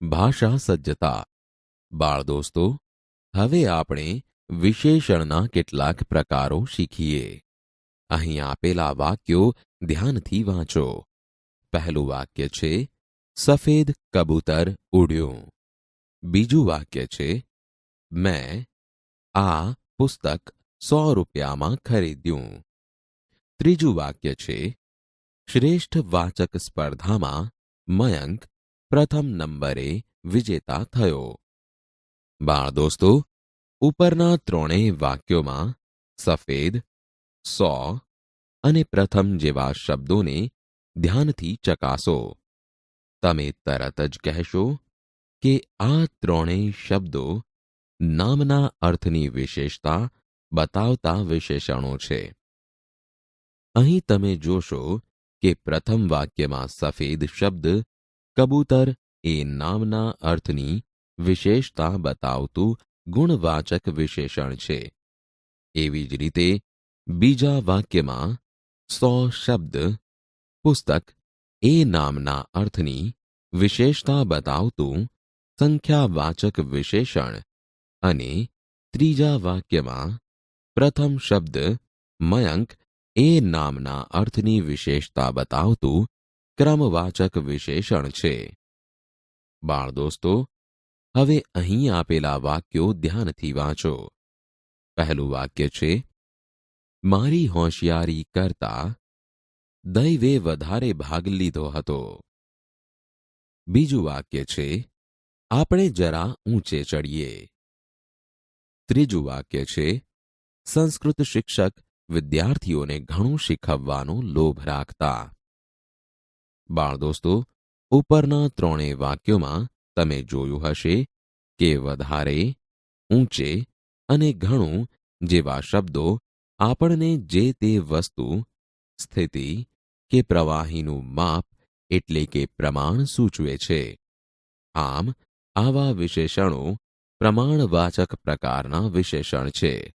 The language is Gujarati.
ભાષા સજ્જતા. બાળ દોસ્તો, હવે આપણે વિશેષણના કેટલાક પ્રકારો શીખીએ. અહીં આપેલા વાક્યો ધ્યાનથી વાંચો. પહેલું વાક્ય છે, સફેદ કબૂતર ઉડ્યું. બીજું વાક્ય છે, મેં આ પુસ્તક સો રૂપિયામાં ખરીદ્યું. ત્રીજું વાક્ય છે, શ્રેષ્ઠ વાચક સ્પર્ધામાં મયંક પ્રથમ નંબરે વિજેતા થયો. બાળ દોસ્તો, ઉપરના ત્રણેય વાક્યોમાં સફેદ, સો અને પ્રથમ જેવા શબ્દોને ધ્યાનથી ચકાસો. તમે તરત જ કહેશો કે આ ત્રણેય શબ્દો નામના અર્થની વિશેષતા બતાવતા વિશેષણો છે. અહીં તમે જોશો કે પ્રથમ વાક્યમાં સફેદ શબ્દ કબૂતર એ નામના અર્થની વિશેષતા બતાવતું ગુણવાચક વિશેષણ છે. એવી જ રીતે બીજા વાક્યમાં સો શબ્દ પુસ્તક એ નામના અર્થની વિશેષતા બતાવતું સંખ્યાવાચક વિશેષણ અને ત્રીજા વાક્યમાં પ્રથમ શબ્દ મયંક એ નામના અર્થની વિશેષતા બતાવતું ક્રમવાચક વિશેષણ છે. બાળ દોસ્તો, હવે અહીં આપેલા વાક્યો ધ્યાનથી વાંચો. પહેલું વાક્ય છે, મારી હોશિયારી કરતા દૈવે વધારે ભાગ લીધો હતો. બીજું વાક્ય છે, આપણે જરા ઊંચે ચડીએ. ત્રીજું વાક્ય છે, સંસ્કૃત શિક્ષક વિદ્યાર્થીઓને ઘણું શીખવવાનો લોભ રાખતા. બાળ દોસ્તો, ઉપરના ત્રણેય વાક્યોમાં તમે જોયું હશે કે વધારે, ઊંચે અને ઘણું જેવા શબ્દો આપણને જે તે વસ્તુ, સ્થિતિ કે પ્રવાહીનું માપ એટલે કે પ્રમાણ સૂચવે છે. આમ, આવા વિશેષણો પ્રમાણવાચક પ્રકારના વિશેષણ છે.